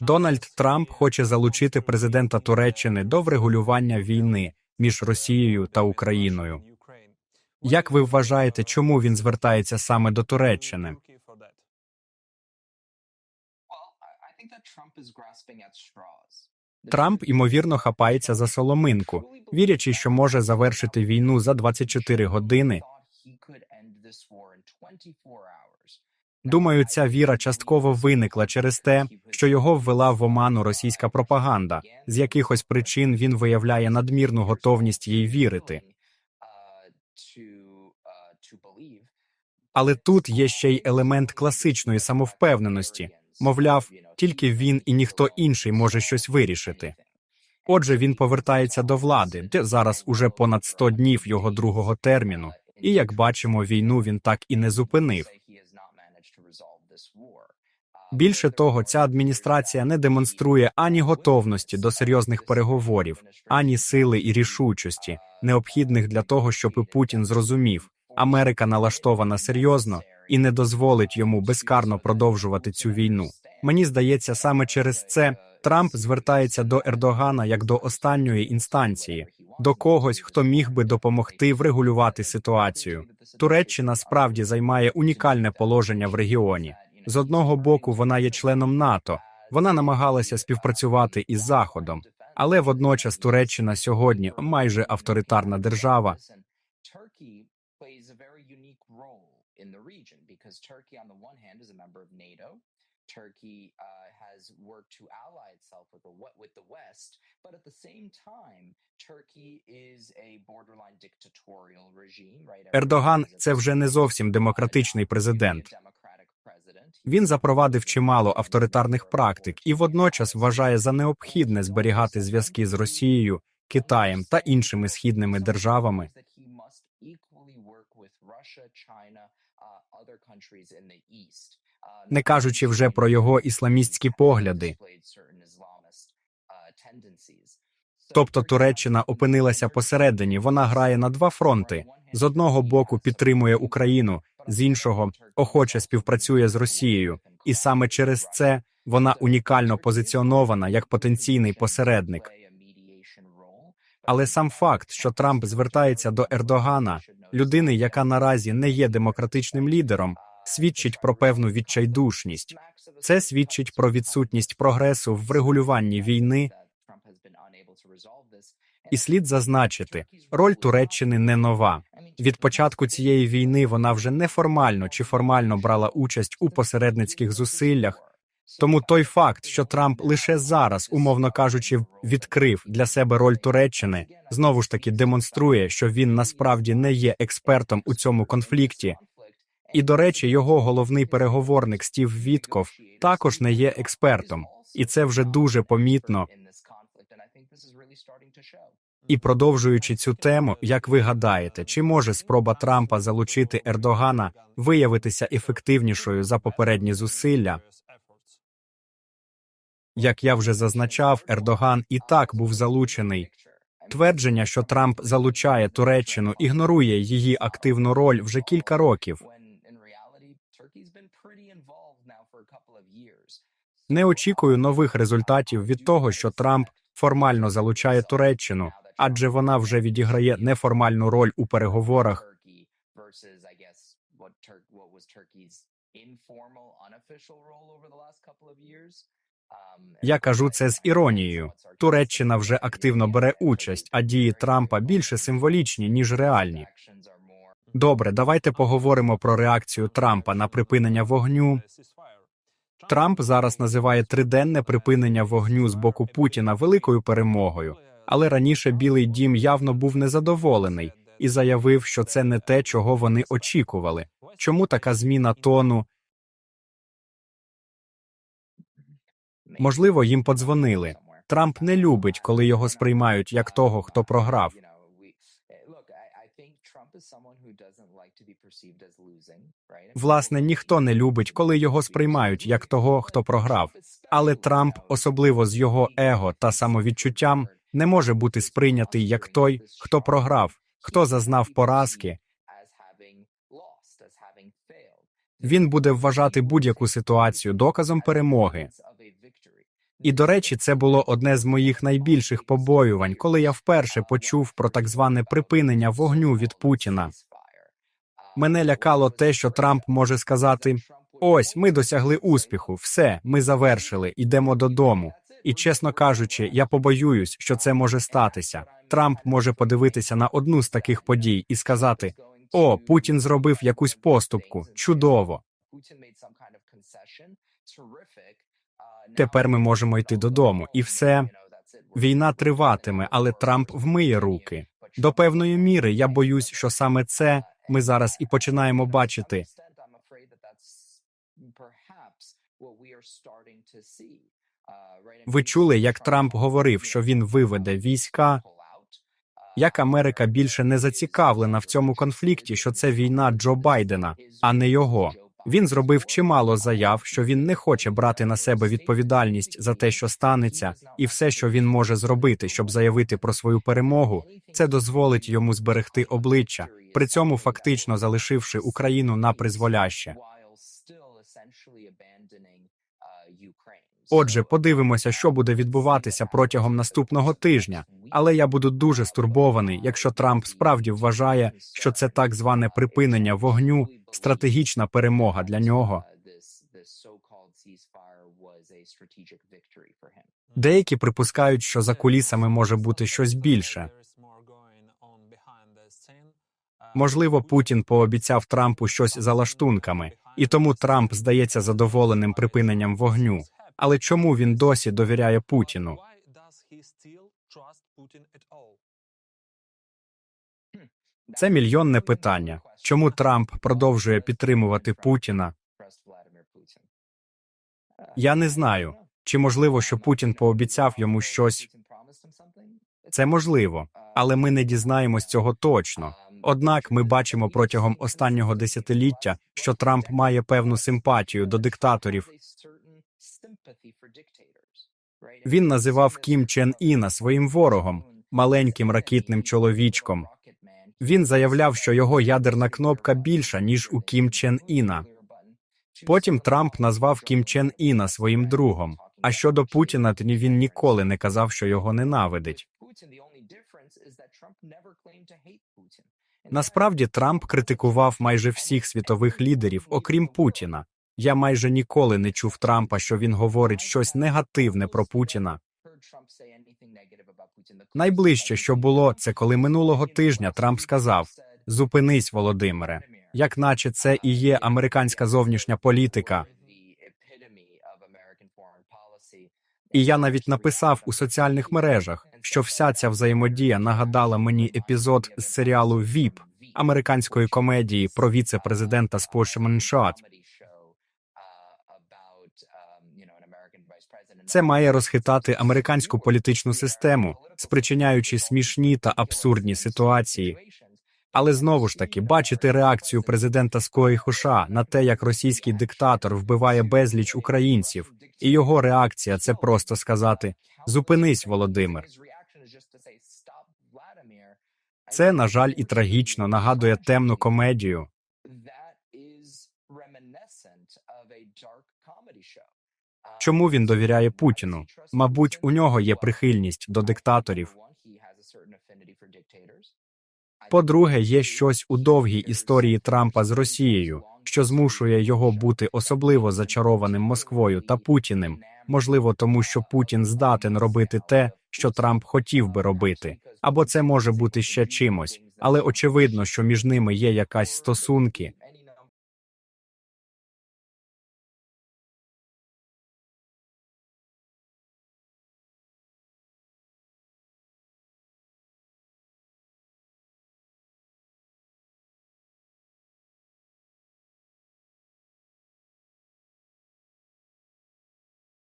Дональд Трамп хоче залучити президента Туреччини до врегулювання війни між Росією та Україною. Як ви вважаєте, чому він звертається саме до Туреччини? Трамп ймовірно хапається за соломинку, вірячи, що може завершити війну за 24 години. Думаю, ця віра частково виникла через те, що його ввела в оману російська пропаганда. З якихось причин він виявляє надмірну готовність їй вірити. Але тут є ще й елемент класичної самовпевненості. Мовляв, тільки він і ніхто інший може щось вирішити. Отже, він повертається до влади, де зараз уже понад 100 днів його другого терміну. І як бачимо, війну він так і не зупинив. Більше того, ця адміністрація не демонструє ані готовності до серйозних переговорів, ані сили і рішучості, необхідних для того, щоб і Путін зрозумів, Америка налаштована серйозно і не дозволить йому безкарно продовжувати цю війну. Мені здається, саме через це Трамп звертається до Ердогана як до останньої інстанції, до когось, хто міг би допомогти врегулювати ситуацію. Туреччина справді займає унікальне положення в регіоні. З одного боку, вона є членом НАТО, вона намагалася співпрацювати із Заходом, але водночас Туреччина сьогодні майже авторитарна держава. Turkey uh, has worked to ally itself with the with the West, but at the same time? Ердоган це вже не зовсім демократичний президент. Він запровадив чимало авторитарних практик і водночас вважає за необхідне зберігати зв'язки з Росією, Китаєм та іншими східними державами. Не кажучи вже про його ісламістські погляди. Тобто Туреччина опинилася посередині. Вона грає на два фронти: з одного боку підтримує Україну, з іншого охоче співпрацює з Росією, і саме через це вона унікально позиціонована як потенційний посередник. Але сам факт, що Трамп звертається до Ердогана, людини, яка наразі не є демократичним лідером, свідчить про певну відчайдушність. Це свідчить про відсутність прогресу в врегулюванні війни. І слід зазначити, роль Туреччини не нова. Від початку цієї війни вона вже неформально чи формально брала участь у посередницьких зусиллях. Тому той факт, що Трамп лише зараз, умовно кажучи, відкрив для себе роль Туреччини, знову ж таки демонструє, що він насправді не є експертом у цьому конфлікті. І, до речі, його головний переговорник Стів Вітков також не є експертом, і це вже дуже помітно. І продовжуючи цю тему, як ви гадаєте, чи може спроба Трампа залучити Ердогана виявитися ефективнішою за попередні зусилля? Як я вже зазначав, Ердоган і так був залучений. Твердження, що Трамп залучає Туреччину, ігнорує її активну роль вже кілька років. Не очікую нових результатів від того, що Трамп формально залучає Туреччину, адже вона вже відіграє неформальну роль у переговорах. Я кажу це з іронією. Туреччина вже активно бере участь, а дії Трампа більше символічні ніж реальні. Добре, давайте поговоримо про реакцію Трампа на припинення вогню. Трамп зараз називає триденне припинення вогню з боку Путіна великою перемогою, але раніше Білий Дім явно був незадоволений і заявив, що це не те, чого вони очікували. Чому така зміна тону? Можливо, їм подзвонили. Трамп не любить, коли його сприймають як того, хто програв. Власне, ніхто не любить, коли його сприймають як того, хто програв. Але Трамп, особливо з його его та самовідчуттям, не може бути сприйнятий як той, хто програв, хто зазнав поразки. Він буде вважати будь-яку ситуацію доказом перемоги. І, до речі, це було одне з моїх найбільших побоювань, коли я вперше почув про так зване припинення вогню від Путіна. Мене лякало те, що Трамп може сказати: ось ми досягли успіху, все, ми завершили, йдемо додому. І чесно кажучи, я побоююсь, що це може статися. Трамп може подивитися на одну з таких подій і сказати: О, Путін зробив якусь поступку, чудово. Тепер ми можемо йти додому, і все війна триватиме, але Трамп вмиє руки. До певної міри я боюсь, що саме це ми зараз і починаємо бачити. Ви чули, як Трамп говорив, що він виведе війська, як Америка більше не зацікавлена в цьому конфлікті, що це війна Джо Байдена, а не його. Він зробив чимало заяв, що він не хоче брати на себе відповідальність за те, що станеться, і все, що він може зробити, щоб заявити про свою перемогу, це дозволить йому зберегти обличчя, при цьому фактично залишивши Україну на призволяще. Отже, подивимося, що буде відбуватися протягом наступного тижня. Але я буду дуже стурбований, якщо Трамп справді вважає, що це так зване припинення вогню стратегічна перемога для нього. Деякі припускають, що за кулісами може бути щось більше. Можливо, Путін пообіцяв Трампу щось за лаштунками, і тому Трамп здається задоволеним припиненням вогню. Але чому він досі довіряє Путіну? Це мільйонне питання. Чому Трамп продовжує підтримувати Путіна? Я не знаю. Чи можливо, що Путін пообіцяв йому щось? Це можливо, але ми не дізнаємось цього точно. Однак ми бачимо протягом останнього десятиліття, що Трамп має певну симпатію до диктаторів. Він називав Кім Чен Іна своїм ворогом, маленьким ракітним чоловічком. Він заявляв, що його ядерна кнопка більша ніж у Кім Чен Іна. Потім Трамп назвав Кім Чен Іна своїм другом. А щодо Путіна, то він ніколи не казав, що його ненавидить. Насправді Трамп критикував майже всіх світових лідерів, окрім Путіна. Я майже ніколи не чув Трампа, що він говорить щось негативне про Путіна. Найближче, що було, це коли минулого тижня Трамп сказав: Зупинись, Володимире, як наче це і є американська зовнішня політика. І я навіть написав у соціальних мережах, що вся ця взаємодія нагадала мені епізод з серіалу ВІП американської комедії про віце-президента Сполучених Штатів. Це має розхитати американську політичну систему, спричиняючи смішні та абсурдні ситуації. Але знову ж таки бачити реакцію президента Скої США на те, як російський диктатор вбиває безліч українців, і його реакція це просто сказати: зупинись, Володимир. Це, на жаль, і трагічно нагадує темну комедію. Чому він довіряє Путіну? Мабуть, у нього є прихильність до диктаторів. По-друге, є щось у довгій історії Трампа з Росією, що змушує його бути особливо зачарованим Москвою та Путіним, можливо, тому що Путін здатен робити те, що Трамп хотів би робити, або це може бути ще чимось, але очевидно, що між ними є якась стосунки,